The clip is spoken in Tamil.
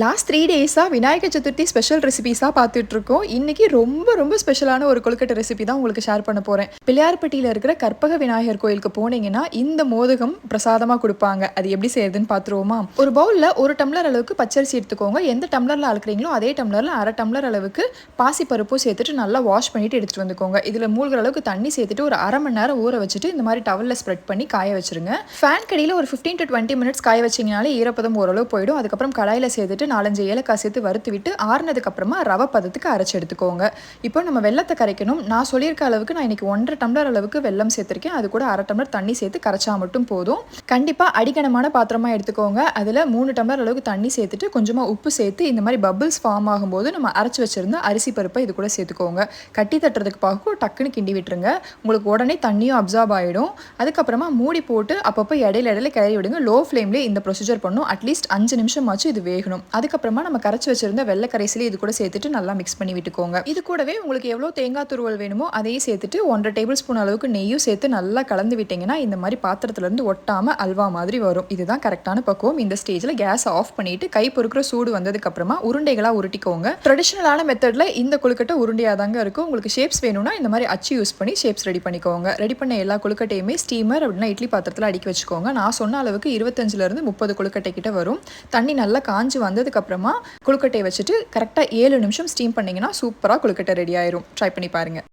லாஸ்ட் த்ரீ டேஸாக விநாயகர் சதுர்த்தி ஸ்பெஷல் ரெசிபிஸாக பார்த்துட்ருக்கோம். இன்றைக்கி ரொம்ப ரொம்ப ஸ்பெஷலான ஒரு கொழுக்கட்டை ரெசிபி தான் உங்களுக்கு ஷேர் பண்ண போகிறேன் பிள்ளையார்பட்டியில் இருக்கிற கற்பக விநாயகர் கோயிலுக்கு போனீங்கன்னா இந்த மோதகம் பிரசாதமாக கொடுப்பாங்க. அது எப்படி செய்யுதுன்னு பார்த்துருவோமா? ஒரு பவுலில் ஒரு டம்ளர் அளவுக்கு பச்சரிசி எடுத்துக்கோங்க. எந்த டம்ளரில் அளக்குறீங்களோ அதே டம்ளரில் அரை டம்ளர் அளவுக்கு பாசி பருப்பும் சேர்த்துட்டு நல்லா வாஷ் பண்ணிட்டு எடுத்துகிட்டு வந்துக்கோங்க. இதில் மூழ்கிற அளவுக்கு தண்ணி சேர்த்துட்டு ஒரு அரை மணி நேரம் ஊற வச்சுட்டு இந்த மாதிரி டவலில் ஸ்ப்ரெட் பண்ணி காய வச்சுருங்க. ஃபேன் கடியில் ஒரு ஃபிஃப்டீன் டு டுவெண்ட்டி மினிட்ஸ் காய வச்சிங்கனாலே ஈரப்பதம் ஓரளவு போயிடும். அதுக்கப்புறம் கடாயில் சேர்த்துட்டு நாலஞ்சு ஏலக்காய் சேர்த்து வறுத்து விட்டு ஆறுனதுக்கு அப்புறமா ரவை பதத்துக்கு அரைச்சி எடுத்துக்கோங்க. இப்போ நம்ம வெள்ளத்தை கரைக்கணும். நான் சொல்லியிருக்க அளவுக்கு நான் இன்னைக்கு ஒன்றரை டம்ளர் அளவுக்கு வெல்லம் சேர்த்துருக்கேன். அது கூட அரை டம்ளர் தண்ணி சேர்த்து கரைச்சா மட்டும் போதும். கண்டிப்பாக அடிக்கணமான பாத்திரமா எடுத்துக்கோங்க. அதில் மூணு டம்ளர் அளவுக்கு தண்ணி சேர்த்துட்டு கொஞ்சமாக உப்பு சேர்த்து இந்த மாதிரி பபிள்ஸ் ஃபார்ம் ஆகும்போது நம்ம அரைச்சி வச்சிருந்த அரிசி பருப்பை இது கூட சேர்த்துக்கோங்க. கட்டி தட்டுறதுக்கு பார்க்கும் டக்குன்னு கிண்டி விட்டுருங்க. உங்களுக்கு உடனே தண்ணியும் அப்சார்ப் ஆகிடும் அதுக்கப்புறமா மூடி போட்டு அப்பப்போ இடையில இடையில கிளறி விடுங்க. லோ ஃப்ளேம்லேயே இந்த ப்ரொசீஜர் பண்ணும். அட்லீஸ்ட் அஞ்சு நிமிஷமாச்சும் இது வேகணும். அதுக்கப்புறமா நம்ம கரைச்சி வச்சிருந்த வெள்ளை கரைசலி இது கூட சேர்த்துட்டு நல்லா மிக்ஸ் பண்ணி விட்டுக்கோங்க. இது கூடவே உங்களுக்கு எவ்வளோ தேங்காய் துருவல் வேணுமோ அதையும் சேர்த்துட்டு ஒன்றரை டேபிள் ஸ்பூன் அளவுக்கு நெய்யும் சேர்த்து நல்லா கலந்து விட்டிங்கன்னா இந்த மாதிரி பாத்திரத்துலேருந்து ஒட்டாமல் அல்வா மாதிரி வரும். இதுதான் கரெக்டான பக்குவம். இந்த ஸ்டேஜில் கேஸ் ஆஃப் பண்ணிட்டு கை பொறுக்கிற சூடு வந்ததுக்கப்புறமா உருண்டைகளாக உருட்டிக்கோங்க. ட்ரெடிஷ்னலான மெத்தடில் இந்த கொழுக்கட்டை உருண்டையாக தாங்க இருக்கும். உங்களுக்கு ஷேப்ஸ் வேணும்னா இந்த மாதிரி அச்சு யூஸ் பண்ணி ஷேப்ஸ் ரெடி பண்ணிக்கோங்க. ரெடி பண்ண எல்லா கொழுக்கட்டையுமே ஸ்டீமர் அப்படின்னா இட்லி பாத்திரத்தில் அடுக்கி வச்சுக்கோங்க. நான் சொன்ன அளவுக்கு இருபத்தஞ்சிலேருந்து முப்பது கொழுக்கட்டை கிட்ட வரும். தண்ணி நல்லா காஞ்சு வந்ததுக்கப்புறமா கொழுக்கட்டையை வச்சுட்டு கரெக்டாக ஏழு நிமிஷம் ஸ்டீம் பண்ணிங்கன்னா சூப்பராக கொழுக்கட்டை ரெடி ஆயிரும். ட்ரை பண்ணி பாருங்கள்